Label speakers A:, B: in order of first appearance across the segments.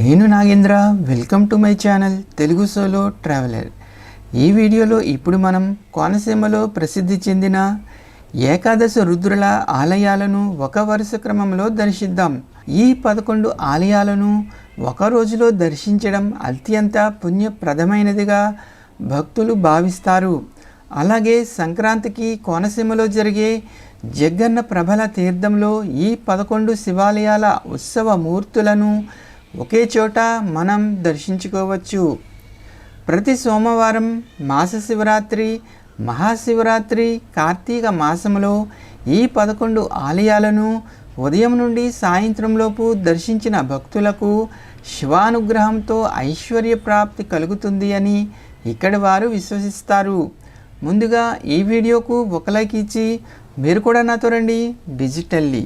A: నేను Nagendra welcome to my channel Telugu solo traveller. ఈ వీడియోలో ఇప్పుడు మనం కోనసీమలో ప్రసిద్ధి చెందిన ఏకాదశ రుద్రుల ఆలయాలను ఒక వరుస క్రమంలో దర్శిద్దాం. ఈ పదకొండు ఆలయాలను ఒక రోజులో దర్శించడం అత్యంత పుణ్యప్రదమైనదిగా భక్తులు భావిస్తారు. అలాగే సంక్రాంతికి కోనసీమలో జరిగే జగ్గన్న ప్రభల తీర్థంలో ఈ పదకొండు శివాలయాల ఉత్సవ మూర్తులను ఒకే చోట మనం దర్శించుకోవచ్చు. ప్రతి సోమవారం మాస శివరాత్రి మహాశివరాత్రి కార్తీక మాసంలో ఈ పదకొండు ఆలయాలను ఉదయం నుండి సాయంత్రంలోపు దర్శించిన భక్తులకు శివానుగ్రహంతో ఐశ్వర్య ప్రాప్తి కలుగుతుంది అని ఇక్కడి వారు విశ్వసిస్తారు. ముందుగా ఈ వీడియోకు ఒక లైక్ ఇచ్చి మీరు కూడా నాతో రండి. డిజిటల్లీ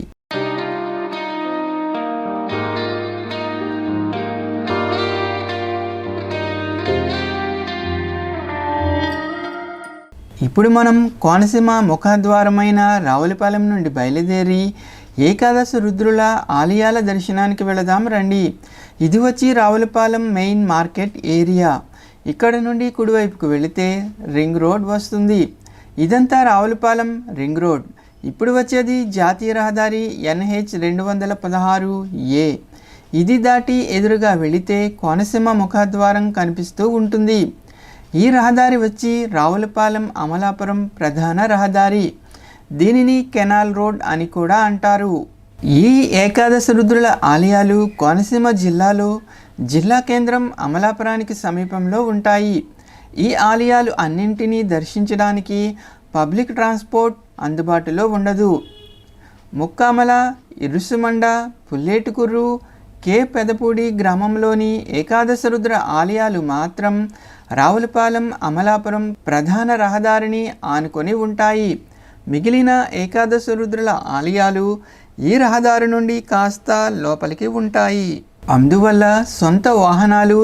A: ఇప్పుడు మనం కోనసీమ ముఖద్వారమైన రావులపాలెం నుండి బయలుదేరి ఏకాదశ రుద్రుల ఆలయాల దర్శనానికి వెళదాం రండి. ఇది వచ్చి రావులపాలెం మెయిన్ మార్కెట్ ఏరియా. ఇక్కడ నుండి కుడివైపుకు వెళితే రింగ్ రోడ్ వస్తుంది. ఇదంతా రావులపాలెం రింగ్ రోడ్. ఇప్పుడు వచ్చేది జాతీయ రహదారి ఎన్హెచ్ రెండు వందల పదహారు ఏ. ఇది దాటి ఎదురుగా వెళితే కోనసీమ ముఖద్వారం కనిపిస్తూ ఉంటుంది. ఈ రహదారి వచ్చి రావులపాలెం అమలాపురం ప్రధాన రహదారి. దీనిని కెనాల్ రోడ్ అని కూడా అంటారు. ఈ ఏకాదశ రుద్రుల ఆలయాలు కోనసీమ జిల్లాలో జిల్లా కేంద్రం అమలాపురానికి సమీపంలో ఉంటాయి. ఈ ఆలయాలు అన్నింటినీ దర్శించడానికి పబ్లిక్ ట్రాన్స్పోర్ట్ అందుబాటులో ఉండదు. ముక్కామల ఇరుసుమండ పుల్లేటుకుర్రు కే పెదపూడి గ్రామంలోని ఏకాదశ రుద్ర ఆలయాలు మాత్రం రావులపాలెం అమలాపురం ప్రధాన రహదారిని ఆనుకొని ఉంటాయి. మిగిలిన ఏకాదశ రుద్రుల ఆలయాలు ఈ రహదారి నుండి కాస్త లోపలికి ఉంటాయి. అందువల్ల సొంత వాహనాలు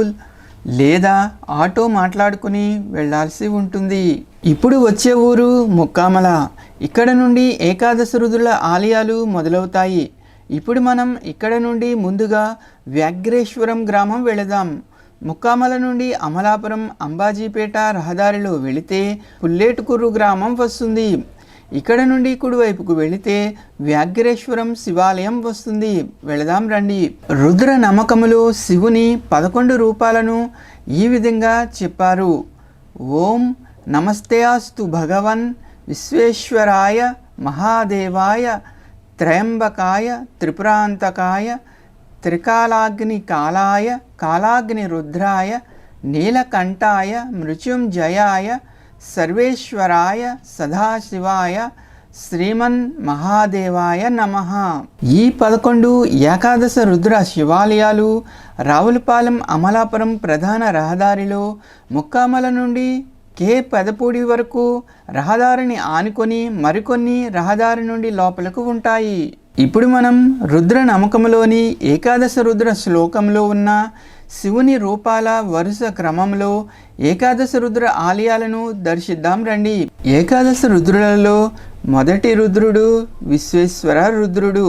A: లేదా ఆటో మాట్లాడుకుని వెళ్ళాల్సి ఉంటుంది. ఇప్పుడు వచ్చే ఊరు ముక్కామల. ఇక్కడ నుండి ఏకాదశ రుద్రుల ఆలయాలు మొదలవుతాయి. ఇప్పుడు మనం ఇక్కడ నుండి ముందుగా వ్యాఘ్రేశ్వరం గ్రామం వెళదాం. ముక్కామల నుండి అమలాపురం అంబాజీపేట రహదారిలో వెళితే పుల్లేటుకుర్రు గ్రామం వస్తుంది. ఇక్కడ నుండి కుడివైపుకు వెళితే వ్యాఘ్రేశ్వరం శివాలయం వస్తుంది. వెళదాం రండి. రుద్ర నమ్మకములో శివుని పదకొండు రూపాలను ఈ విధంగా చెప్పారు. ఓం నమస్తే అస్తు భగవన్ విశ్వేశ్వరాయ మహాదేవాయ త్రయంబకాయ త్రిపురాంతకాయ త్రికాలాగ్ని కాలాయ కాలాగ్ని రుద్రాయ నీలకంఠాయ మృత్యుంజయాయ సర్వేశ్వరాయ సదాశివాయ శ్రీమన్ మహాదేవాయ నమ. ఈ పదకొండు ఏకాదశ రుద్ర శివాలయాలు రావులపాలెం అమలాపురం ప్రధాన రహదారిలో ముక్కామల నుండి కే పెదపూడి వరకు రహదారిని ఆనుకొని మరికొన్ని రహదారి నుండి లోపలకు ఉంటాయి. ఇప్పుడు మనం రుద్ర నమ్మకంలోని ఏకాదశ రుద్ర శ్లోకంలో ఉన్న శివుని రూపాల వరుస క్రమంలో ఏకాదశ రుద్ర ఆలయాలను దర్శిద్దాం రండి. ఏకాదశ రుద్రులలో మొదటి రుద్రుడు విశ్వేశ్వర రుద్రుడు.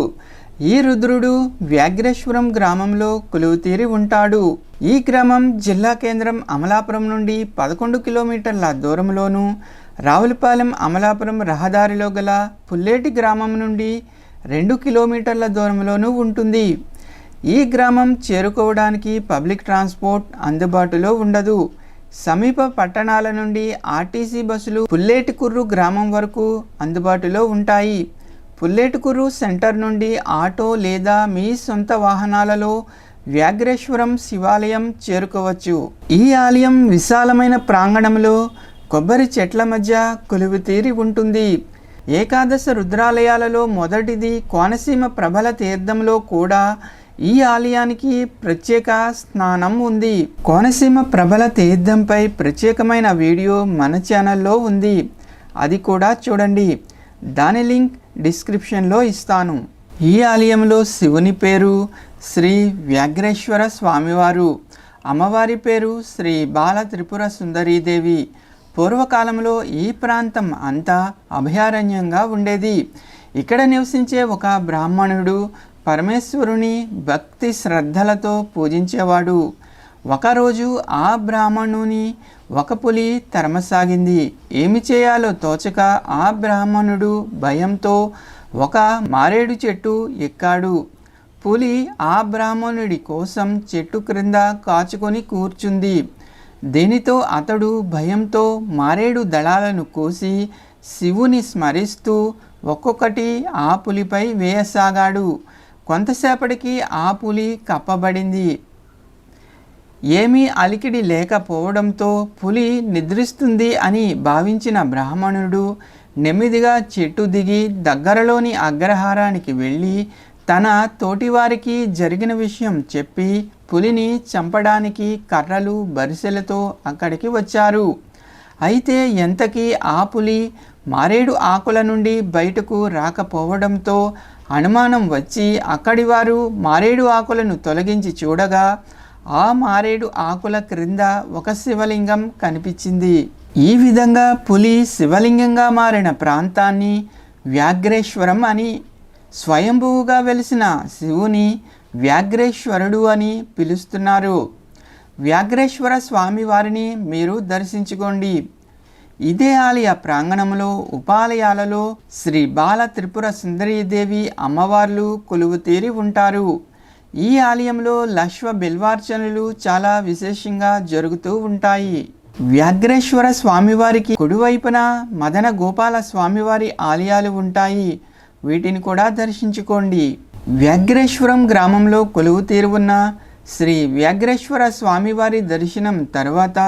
A: ఈ రుద్రుడు వ్యాఘ్రేశ్వరం గ్రామంలో కొలువుతీరి ఉంటాడు. ఈ గ్రామం జిల్లా కేంద్రం అమలాపురం నుండి పదకొండు కిలోమీటర్ల దూరంలోను రావులపాలెం అమలాపురం రహదారిలో గల పుల్లేటి గ్రామం నుండి రెండు కిలోమీటర్ల దూరంలోనూ ఉంటుంది. ఈ గ్రామం చేరుకోవడానికి పబ్లిక్ ట్రాన్స్పోర్ట్ అందుబాటులో ఉండదు. సమీప పట్టణాల నుండి ఆర్టీసీ బస్సులు పుల్లేటికుర్రు గ్రామం వరకు అందుబాటులో ఉంటాయి. పుల్లేటికుర్రు సెంటర్ నుండి ఆటో లేదా మీ సొంత వాహనాలలో వ్యాఘ్రేశ్వరం శివాలయం చేరుకోవచ్చు. ఈ ఆలయం విశాలమైన ప్రాంగణంలో కొబ్బరి చెట్ల మధ్య కొలువు తీరి ఉంటుంది. ఏకాదశ రుద్రాలయాలలో మొదటిది కోనసీమ ప్రభల తీర్థంలో కూడా ఈ ఆలయానికి ప్రత్యేక స్నానం ఉంది. కోనసీమ ప్రభల తీర్థంపై ప్రత్యేకమైన వీడియో మన ఛానల్లో ఉంది. అది కూడా చూడండి. దాని లింక్ డిస్క్రిప్షన్లో ఇస్తాను. ఈ ఆలయంలో శివుని పేరు శ్రీ వ్యాఘ్రేశ్వర స్వామివారు. అమ్మవారి పేరు శ్రీ బాల త్రిపుర సుందరీదేవి. పూర్వకాలంలో ఈ ప్రాంతం అంతా అభయారణ్యంగా ఉండేది. ఇక్కడ నివసించే ఒక బ్రాహ్మణుడు పరమేశ్వరుని భక్తి శ్రద్ధలతో పూజించేవాడు. ఒకరోజు ఆ బ్రాహ్మణుని ఒక పులి తరమసాగింది. ఏమి చేయాలో తోచక ఆ బ్రాహ్మణుడు భయంతో ఒక మారేడు చెట్టు ఎక్కాడు. పులి ఆ బ్రాహ్మణుడి కోసం చెట్టు క్రింద కాచుకొని కూర్చుంది. దీనితో అతడు భయంతో మారేడు దళాలను కోసి శివుని స్మరిస్తూ ఒక్కొక్కటి ఆ పులిపై వేయసాగాడు. కొంతసేపటికి ఆ పులి కప్పబడింది. ఏమీ అలికిడి లేకపోవడంతో పులి నిద్రిస్తుంది అని భావించిన బ్రాహ్మణుడు నెమ్మదిగా చెట్టు దిగి దగ్గరలోని అగ్రహారానికి వెళ్ళి తన తోటివారికి జరిగిన విషయం చెప్పి పులిని చంపడానికి కర్రలు బరిసెలతో అక్కడికి వచ్చారు. అయితే ఎంతకీ ఆ పులి మారేడు ఆకుల నుండి బయటకు రాకపోవడంతో అనుమానం వచ్చి అక్కడి వారు మారేడు ఆకులను తొలగించి చూడగా ఆ మారేడు ఆకుల క్రింద ఒక శివలింగం కనిపించింది. ఈ విధంగా పులి శివలింగంగా మారిన ప్రాంతాన్ని వ్యాఘ్రేశ్వరం అని స్వయంభువుగా వెలిసిన శివుని వ్యాఘ్రేశ్వరుడు అని పిలుస్తున్నారు. వ్యాఘ్రేశ్వర స్వామి వారిని మీరు దర్శించుకోండి. ఇదే ఆలయ ప్రాంగణంలో ఉపాలయాలలో శ్రీ బాల త్రిపుర సుందరీదేవి అమ్మవార్లు కొలువుతీరి ఉంటారు. ఈ ఆలయంలో లక్ష్వ బిల్వార్చనలు చాలా విశేషంగా జరుగుతూ ఉంటాయి. వ్యాఘ్రేశ్వర స్వామివారికి కుడివైపున మదన గోపాల స్వామివారి ఆలయాలు ఉంటాయి. వీటిని కూడా దర్శించుకోండి. వ్యాఘ్రేశ్వరం గ్రామంలో కొలువు తీరు ఉన్న శ్రీ వ్యాఘ్రేశ్వర స్వామివారి దర్శనం తర్వాత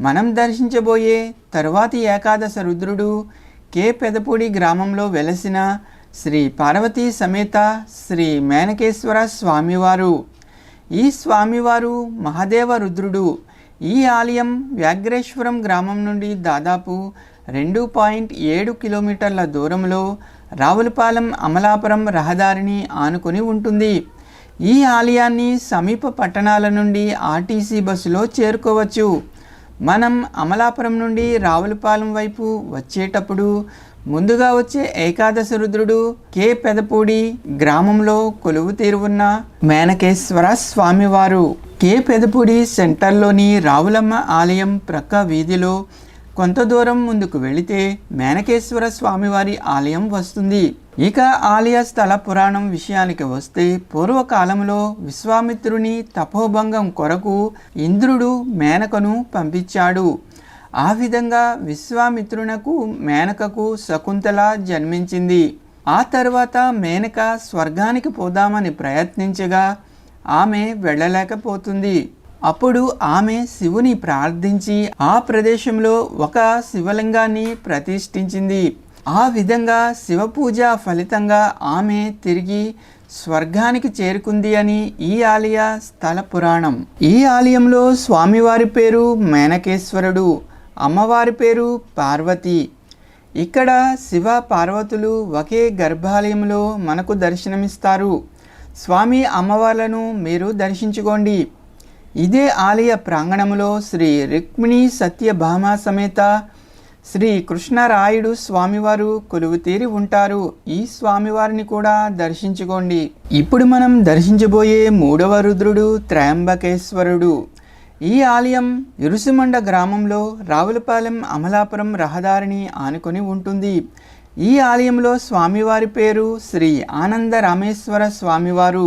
A: మనం దర్శించబోయే తరువాతి ఏకాదశ రుద్రుడు కే పెదపూడి గ్రామంలో వెలసిన శ్రీ పార్వతీ సమేత శ్రీ మేనకేశ్వర స్వామివారు. ఈ స్వామివారు మహాదేవ రుద్రుడు. ఈ ఆలయం వ్యాఘ్రేశ్వరం గ్రామం నుండి దాదాపు రెండు పాయింట్ ఏడు కిలోమీటర్ల దూరంలో రావులపాలెం అమలాపురం రహదారిని ఆనుకొని ఉంటుంది. ఈ ఆలయాన్ని సమీప పట్టణాల నుండి ఆర్టీసీ బస్సులో చేరుకోవచ్చు. మనం అమలాపురం నుండి రావులపాలెం వైపు వచ్చేటప్పుడు ముందుగా వచ్చే ఏకాదశ రుద్రుడు కే పెదపూడి గ్రామంలో కొలువు తీరువున్న మేనకేశ్వర స్వామివారు. కే పెదపూడి సెంటర్లోని రావులమ్మ ఆలయం ప్రక్క వీధిలో కొంత దూరం ముందుకు వెళితే మేనకేశ్వర స్వామివారి ఆలయం వస్తుంది. ఇక ఆలయ స్థల పురాణం విషయానికి వస్తే పూర్వకాలంలో విశ్వామిత్రుని తపోభంగం కొరకు ఇంద్రుడు మేనకను పంపించాడు. ఆ విధంగా విశ్వామిత్రునకు మేనకకు శకుంతల జన్మించింది. ఆ తర్వాత మేనక స్వర్గానికి పోదామని ప్రయత్నించగా ఆమె వెళ్ళలేకపోతుంది. అప్పుడు ఆమె శివుని ప్రార్థించి ఆ ప్రదేశంలో ఒక శివలింగాన్ని ప్రతిష్ఠించింది. ఆ విధంగా శివ పూజ ఫలితంగా ఆమె తిరిగి స్వర్గానికి చేరుకుంది అని ఈ ఆలయ స్థల పురాణం. ఈ ఆలయంలో స్వామివారి పేరు మేనకేశ్వరుడు. అమ్మవారి పేరు పార్వతి. ఇక్కడ శివ పార్వతులు ఒకే గర్భాలయంలో మనకు దర్శనమిస్తారు. స్వామి అమ్మవార్లను మీరు దర్శించుకోండి. ఇదే ఆలయ ప్రాంగణంలో శ్రీ రుక్మిణి సత్యభామ సమేత శ్రీ కృష్ణరాయుడు స్వామివారు కొలువుతీరి ఉంటారు. ఈ స్వామివారిని కూడా దర్శించుకోండి. ఇప్పుడు మనం దర్శించబోయే మూడవ రుద్రుడు త్రయంబకేశ్వరుడు. ఈ ఆలయం ఇరుసుమండ గ్రామంలో రావులపాలెం అమలాపురం రహదారిని ఆనుకొని ఉంటుంది. ఈ ఆలయంలో స్వామివారి పేరు శ్రీ ఆనంద రామేశ్వర స్వామివారు.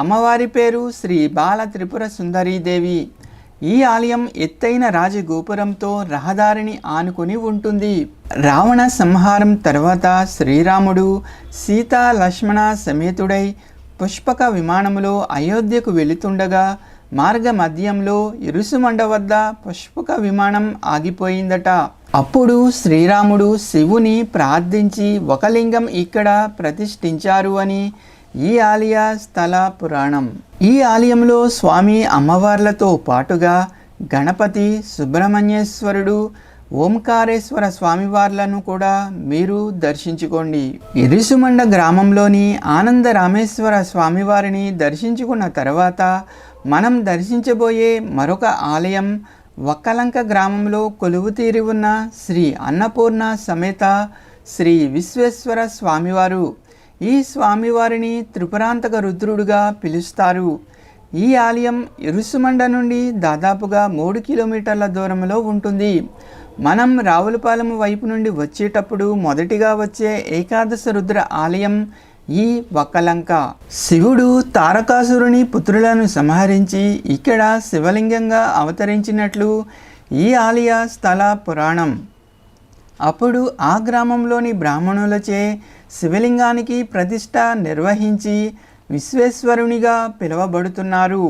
A: అమ్మవారి పేరు శ్రీ బాల త్రిపుర సుందరీదేవి ఈ ఆలయం ఎత్తైన రాజగోపురంతో రహదారిని ఆనుకొని ఉంటుంది. రావణ సంహారం తర్వాత శ్రీరాముడు సీత లక్ష్మణ సమేతుడై పుష్పక విమానములో అయోధ్యకు వెళుతుండగా మార్గ మధ్యంలో ఇరుసుమండ వద్ద పుష్పక విమానం ఆగిపోయిందట. అప్పుడు శ్రీరాముడు శివుని ప్రార్థించి ఒక లింగం ఇక్కడ ప్రతిష్ఠించారు అని ఈ ఆలయ స్థల పురాణం. ఈ ఆలయంలో స్వామి అమ్మవార్లతో పాటుగా గణపతి సుబ్రహ్మణ్యేశ్వరుడు ఓంకారేశ్వర స్వామివార్లను కూడా మీరు దర్శించుకోండి. ఇరుసుమండ గ్రామంలోని ఆనంద రామేశ్వర స్వామివారిని దర్శించుకున్న తర్వాత మనం దర్శించబోయే మరొక ఆలయం వక్కలంక గ్రామంలో కొలువుతీరి ఉన్న శ్రీ అన్నపూర్ణ సమేత శ్రీ విశ్వేశ్వర స్వామివారు. ఈ స్వామివారిని త్రిపురాంతక రుద్రుడుగా పిలుస్తారు. ఈ ఆలయం ఇరుసుమండ నుండి దాదాపుగా మూడు కిలోమీటర్ల దూరంలో ఉంటుంది. మనం రావులపాలెం వైపు నుండి వచ్చేటప్పుడు మొదటిగా వచ్చే ఏకాదశ రుద్ర ఆలయం ఈ వక్కలంక శివుడు తారకాసురుని పుత్రులను సంహరించి ఇక్కడ శివలింగంగా అవతరించినట్లు ఈ ఆలయ స్థల పురాణం. అప్పుడు ఆ గ్రామంలోని బ్రాహ్మణులచే శివలింగానికి ప్రతిష్ట నిర్వహించి విశ్వేశ్వరునిగా పిలువబడుతున్నారు.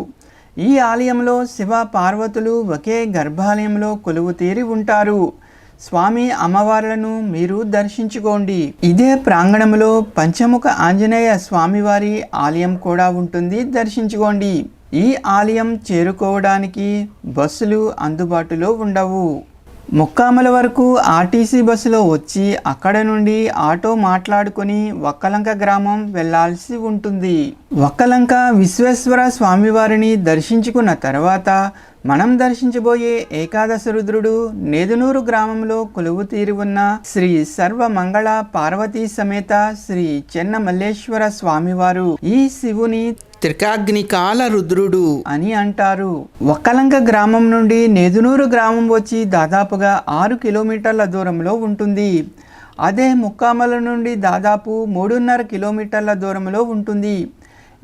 A: ఈ ఆలయంలో శివ పార్వతులు ఒకే గర్భాలయంలో కొలువు తీరి ఉంటారు. స్వామి అమ్మవార్లను మీరు దర్శించుకోండి. ఇదే ప్రాంగణంలో పంచముఖ ఆంజనేయ స్వామివారి ఆలయం కూడా ఉంటుంది. దర్శించుకోండి. ఈ ఆలయం చేరుకోవడానికి బస్సులు అందుబాటులో ఉండవు. ముక్కామల వరకు ఆర్టీసీ బస్సులో వచ్చి అక్కడ నుండి ఆటో మాట్లాడుకొని వక్కలంక గ్రామం వెళ్ళాల్సి ఉంటుంది. వక్కలంక విశ్వేశ్వర స్వామివారిని దర్శించుకున్న తర్వాత మనం దర్శించబోయే ఏకాదశ రుద్రుడు నేదునూరు గ్రామంలో కొలువు తీరి ఉన్న శ్రీ సర్వమంగళ పార్వతీ సమేత శ్రీ చెన్న మల్లేశ్వర స్వామివారు ఈ శివుని త్రికాగ్నికాల రుద్రుడు అని అంటారు. ఒక్కలంక గ్రామం నుండి నేదునూరు గ్రామం వచ్చి దాదాపుగా ఆరు కిలోమీటర్ల దూరంలో ఉంటుంది. అదే ముక్కామల నుండి దాదాపు మూడున్నర కిలోమీటర్ల దూరంలో ఉంటుంది.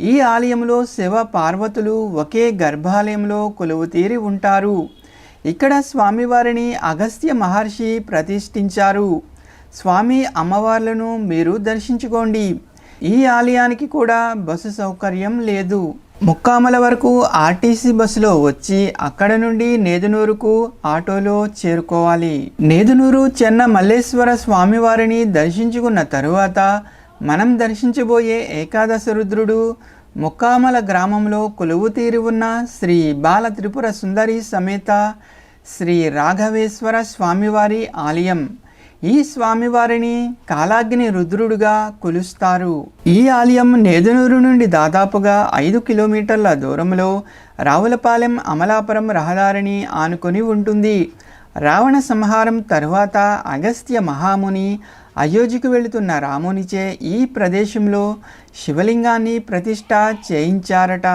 A: ఈ ఆలయంలో శివ పార్వతులు ఒకే గర్భాలయంలో కొలువుతీరి ఉంటారు. ఇక్కడ స్వామివారిని అగస్త్య మహర్షి ప్రతిష్ఠించారు. స్వామి అమ్మవార్లను మీరు దర్శించుకోండి. ఈ ఆలయానికి కూడా బస్సు సౌకర్యం లేదు. ముక్కామల వరకు ఆర్టీసీ బస్సులో వచ్చి అక్కడ నుండి నేదునూరుకు ఆటోలో చేరుకోవాలి. నేదునూరు చెన్న మల్లేశ్వర స్వామివారిని దర్శించుకున్న తరువాత మనం దర్శించబోయే ఏకాదశ రుద్రుడు ముక్కామల గ్రామంలో కొలువు తీరి ఉన్న శ్రీ బాల త్రిపుర సుందరి సమేత శ్రీ రాఘవేశ్వర స్వామివారి ఆలయం. ఈ స్వామివారిని కాలాగ్ని రుద్రుడుగా కొలుస్తారు. ఈ ఆలయం నేదునూరు నుండి దాదాపుగా ఐదు కిలోమీటర్ల దూరంలో రావులపాలెం అమలాపురం రహదారిని ఆనుకొని ఉంటుంది. రావణ సంహారం తరువాత అగస్త్య మహాముని అయోధ్యకు వెళుతున్న రామునిచే ఈ ప్రదేశంలో శివలింగాన్ని ప్రతిష్ట చేయించారట.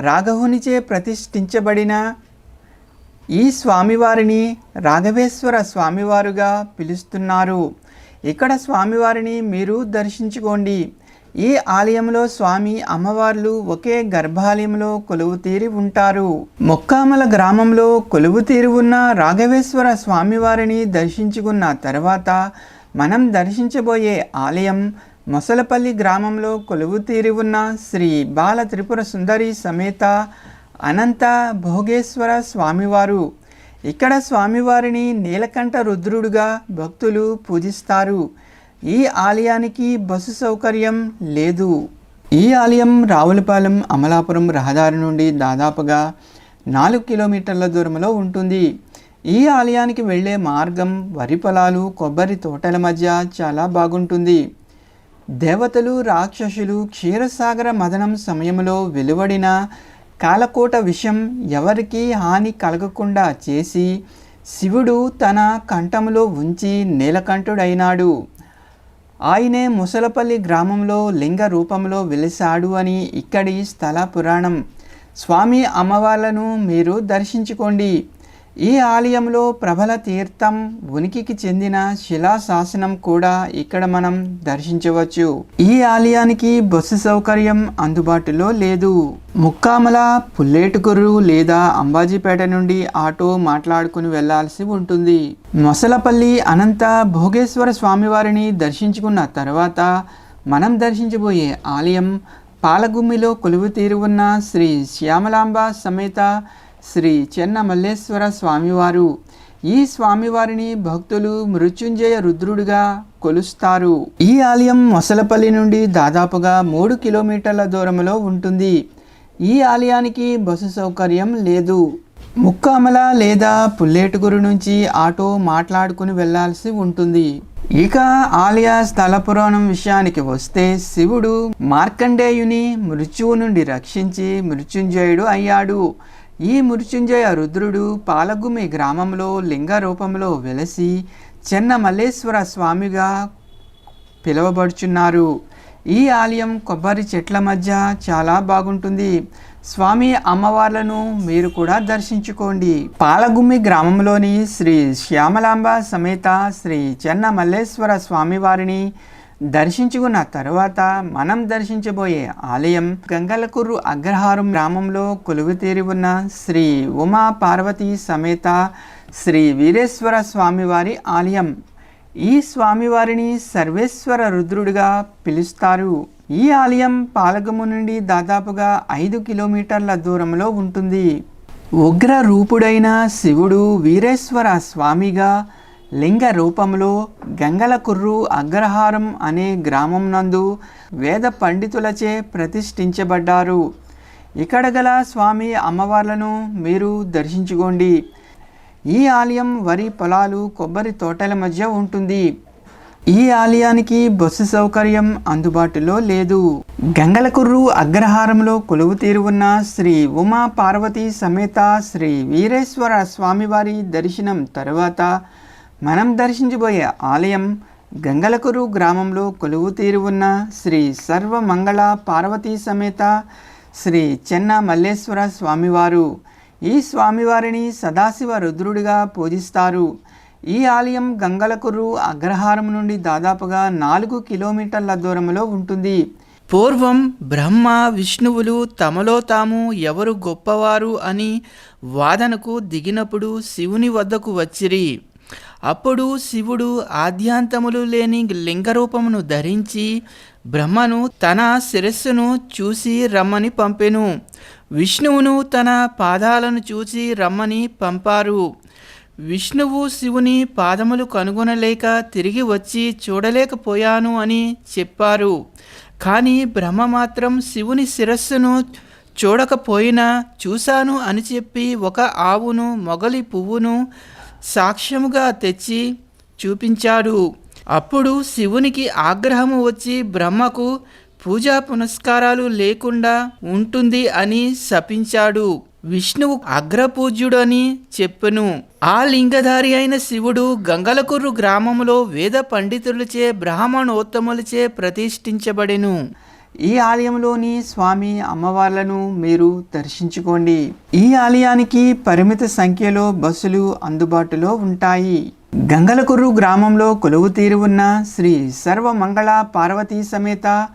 A: రాఘవునిచే ప్రతిష్ఠించబడిన ఈ స్వామివారిని రాఘవేశ్వర స్వామివారుగా పిలుస్తున్నారు. ఇక్కడ స్వామివారిని మీరు దర్శించుకోండి. ఈ ఆలయంలో స్వామి అమ్మవార్లు ఒకే గర్భాలయంలో కొలువు తీరి ఉంటారు. మొక్కామల గ్రామంలో కొలువు తీరి ఉన్న రాఘవేశ్వర స్వామివారిని దర్శించుకున్న తర్వాత మనం దర్శించబోయే ఆలయం మొసలపల్లి గ్రామంలో కొలువు తీరి ఉన్న శ్రీ బాల త్రిపుర సుందరి సమేత అనంత భోగేశ్వర స్వామివారు. ఇక్కడ స్వామివారిని నీలకంఠ రుద్రుడుగా భక్తులు పూజిస్తారు. ఈ ఆలయానికి బస్సు సౌకర్యం లేదు. ఈ ఆలయం రావులపాలెం అమలాపురం రహదారి నుండి దాదాపుగా నాలుగు కిలోమీటర్ల దూరంలో ఉంటుంది. ఈ ఆలయానికి వెళ్ళే మార్గం వరి పొలాలు కొబ్బరి తోటల మధ్య చాలా బాగుంటుంది. దేవతలు రాక్షసులు క్షీరసాగర మదనం సమయంలో వెలువడిన కాలకోట విషం ఎవరికీ హాని కలగకుండా చేసి శివుడు తన కంఠంలో ఉంచి నీలకంఠుడైనాడు. ఆయనే ముసలపల్లి గ్రామంలో లింగ రూపంలో వెలిసాడు అని ఇక్కడి స్థల పురాణం. స్వామి అమ్మవార్లను మీరు దర్శించుకోండి. ఈ ఆలయంలో ప్రబల తీర్థం ఉనికికి చెందిన శిలా శాసనం కూడా ఇక్కడ మనం దర్శించవచ్చు. ఈ ఆలయానికి బస్సు సౌకర్యం అందుబాటులో లేదు. ముక్కామల పుల్లేటుకురు లేదా అంబాజీపేట నుండి ఆటో మాట్లాడుకుని వెళ్ళాల్సి ఉంటుంది. మొసలపల్లి అనంత భోగేశ్వర స్వామివారిని దర్శించుకున్న తర్వాత మనం దర్శించబోయే ఆలయం పాలగుమ్మిలో కొలువు తీరు ఉన్న శ్రీ శ్యామలాంబ సమేత శ్రీ చెన్నమల్లేశ్వర స్వామివారు. ఈ స్వామివారిని భక్తులు మృత్యుంజయ రుద్రుడిగా కొలుస్తారు. ఈ ఆలయం మొసలపల్లి నుండి దాదాపుగా మూడు కిలోమీటర్ల దూరంలో ఉంటుంది. ఈ ఆలయానికి బస్సు సౌకర్యం లేదు. ముక్కామల లేదా పుల్లేటుగురు నుంచి ఆటో మాట్లాడుకుని వెళ్ళాల్సి ఉంటుంది. ఇక ఆలయ స్థల పురాణం విషయానికి వస్తే శివుడు మార్కండేయుని మృత్యువు నుండి రక్షించి మృత్యుంజయుడు అయ్యాడు. ఈ మృత్యుంజయ రుద్రుడు పాలగుమి గ్రామంలో లింగ రూపంలో వెలసి చెన్న మల్లేశ్వర స్వామిగా పిలువబడుచున్నారు. ఈ ఆలయం కొబ్బరి చెట్ల మధ్య చాలా బాగుంటుంది. స్వామి అమ్మవార్లను మీరు కూడా దర్శించుకోండి. పాలగుమ్మి గ్రామంలోని శ్రీ శ్యామలాంబ సమేత శ్రీ చెన్న మల్లేశ్వర స్వామివారిని దర్శించుకున్న తరువాత మనం దర్శించబోయే ఆలయం గంగలకుర్రు అగ్రహారం గ్రామంలో కొలువుతీరి ఉన్న శ్రీ ఉమా పార్వతీ సమేత శ్రీ వీరేశ్వర స్వామివారి ఆలయం. ఈ స్వామివారిని సర్వేశ్వర రుద్రుడిగా పిలుస్తారు. ఈ ఆలయం పాలగము నుండి దాదాపుగా ఐదు కిలోమీటర్ల దూరంలో ఉంటుంది. ఉగ్ర రూపుడైన శివుడు వీరేశ్వర స్వామిగా లింగ రూపంలో గంగలకుర్రు అగ్రహారం అనే గ్రామం నందు వేద పండితులచే ప్రతిష్ఠించబడ్డారు. ఇక్కడ గల స్వామి అమ్మవార్లను మీరు దర్శించుకోండి. ఈ ఆలయం వరి పొలాలు కొబ్బరి తోటల మధ్య ఉంటుంది. ఈ ఆలయానికి బస్సు సౌకర్యం అందుబాటులో లేదు. గంగలకుర్రు అగ్రహారంలో కొలువు తీరు ఉన్న శ్రీ ఉమా పార్వతీ సమేత శ్రీ వీరేశ్వర స్వామివారి దర్శనం తరువాత మనం దర్శించబోయే ఆలయం గంగలకురు గ్రామంలో కొలువు తీరు ఉన్న శ్రీ సర్వమంగళ పార్వతీ సమేత శ్రీ చెన్న మల్లేశ్వర స్వామివారు. ఈ స్వామివారిని సదాశివ రుద్రుడిగా పూజిస్తారు. ఈ ఆలయం గంగలకురు అగ్రహారం నుండి దాదాపుగా నాలుగు కిలోమీటర్ల దూరంలో ఉంటుంది. పూర్వం బ్రహ్మ విష్ణువులు తమలో తాము ఎవరు గొప్పవారు అని వాదనకు దిగినప్పుడు శివుని వద్దకు వచ్చిరి. అప్పుడు శివుడు ఆద్యాంతములు లేని లింగరూపమును ధరించి బ్రహ్మను తన శిరస్సును చూసి రమ్మని పంపెను. విష్ణువును తన పాదాలను చూసి రమ్మని పంపారు. విష్ణువు శివుని పాదములు కనుగొనలేక తిరిగి వచ్చి చూడలేకపోయాను అని చెప్పారు. కానీ బ్రహ్మ మాత్రం శివుని శిరస్సును చూడకపోయినా చూశాను అని చెప్పి ఒక ఆవును మొగలి పువ్వును సాక్ష్యముగా తెచ్చి చూపించాడు. అప్పుడు శివునికి ఆగ్రహము వచ్చి బ్రహ్మకు పూజా పునస్కారాలు లేకుండా ఉంటుంది అని శపించాడు. విష్ణువు అగ్రపూజ్యుడని చెప్పెను. ఆ లింగధారి అయిన శివుడు గంగలకుర్రు గ్రామంలో వేద పండితులచే బ్రాహ్మణోత్తములచే ప్రతిష్ఠించబడెను. ఈ ఆలయంలోని స్వామి అమ్మవార్లను మీరు దర్శించుకోండి. ఈ ఆలయానికి పరిమిత సంఖ్యలో బస్సులు అందుబాటులో ఉంటాయి. గంగలకుర్రు గ్రామంలో కొలువు తీరి ఉన్న శ్రీ సర్వమంగళ పార్వతీ సమేత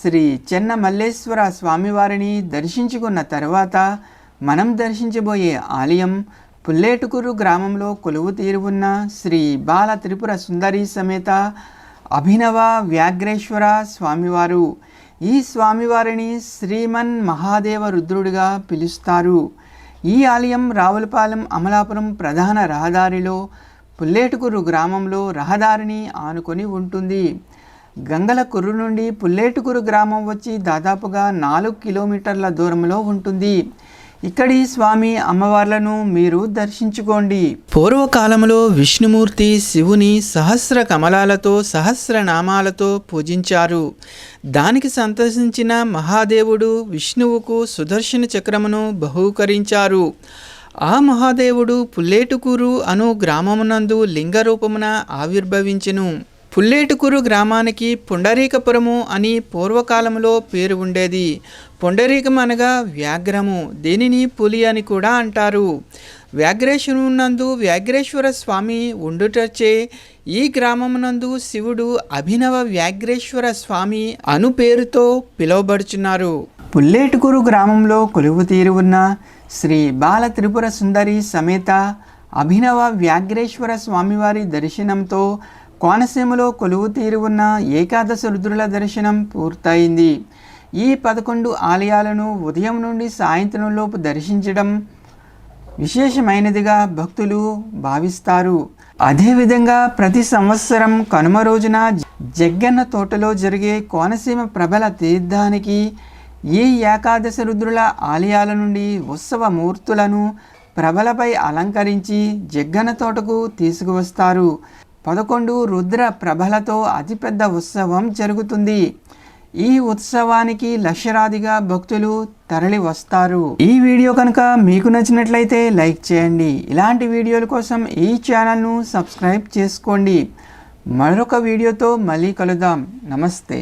A: శ్రీ చెన్న మల్లేశ్వర స్వామివారిని దర్శించుకున్న తర్వాత మనం దర్శించబోయే ఆలయం పుల్లేటుకురు గ్రామంలో కొలువు తీరి ఉన్న శ్రీ బాల త్రిపుర సుందరి సమేత అభినవ వ్యాఘ్రేశ్వర స్వామివారు. ఈ స్వామివారిని శ్రీమన్ మహాదేవ రుద్రుడిగా పిలుస్తారు. ఈ ఆలయం రావులపాలెం అమలాపురం ప్రధాన రహదారిలో పుల్లేటుకురు గ్రామంలో రహదారిని ఆనుకొని ఉంటుంది. గంగల కుర్రు నుండి పుల్లేటుకురు గ్రామం వచ్చి దాదాపుగా నాలుగు కిలోమీటర్ల దూరంలో ఉంటుంది. ఇక్కడి స్వామి అమ్మవార్లను మీరు దర్శించుకోండి. పూర్వకాలంలో విష్ణుమూర్తి శివుని సహస్ర కమలాలతో సహస్ర నామాలతో పూజించారు. దానికి సంతసించిన మహాదేవుడు విష్ణువుకు సుదర్శన చక్రమును బహూకరించారు. ఆ మహాదేవుడు పుల్లేటుకూరు అను గ్రామమునందు లింగ రూపమున ఆవిర్భవించెను. పుల్లేటుకూరు గ్రామానికి పుండరీకపురము అని పూర్వకాలంలో పేరు ఉండేది. పొండరీకం అనగా వ్యాఘ్రము. దీనిని పులి అని కూడా అంటారు. వ్యాఘ్రేశ్వరునందు వ్యాఘ్రేశ్వర స్వామి ఉండుటచే ఈ గ్రామమునందు శివుడు అభినవ వ్యాఘ్రేశ్వర స్వామి అను పేరుతో పిలువబడుచున్నారు. పుల్లేటుకూరు గ్రామంలో కొలువు తీరు ఉన్న శ్రీ బాల త్రిపుర సుందరి సమేత అభినవ వ్యాఘ్రేశ్వర స్వామివారి దర్శనంతో కోనసీమలో కొలువు తీరు ఉన్న ఏకాదశ రుద్రుల దర్శనం పూర్తయింది. ఈ పదకొండు ఆలయాలను ఉదయం నుండి సాయంత్రం లోపు దర్శించడం విశేషమైనదిగా భక్తులు భావిస్తారు. అదేవిధంగా ప్రతి సంవత్సరం కనుమ రోజున జగ్గన్న తోటలో జరిగే కోనసీమ ప్రబల తీర్థానికి ఈ ఏకాదశ రుద్రుల ఆలయాల నుండి ఉత్సవ మూర్తులను ప్రభలపై అలంకరించి జగ్గన్న తోటకు తీసుకువస్తారు. పదకొండు రుద్ర ప్రభలతో అతిపెద్ద ఉత్సవం జరుగుతుంది. ఈ ఉత్సవానికి లక్షరాదిగా భక్తులు తరలి వస్తారు. ఈ వీడియో కనుక మీకు నచ్చినట్లయితే లైక్ చేయండి. ఇలాంటి వీడియోల కోసం ఈ ఛానల్ను సబ్స్క్రైబ్ చేసుకోండి. మరొక వీడియోతో మళ్ళీ కలుద్దాం. నమస్తే.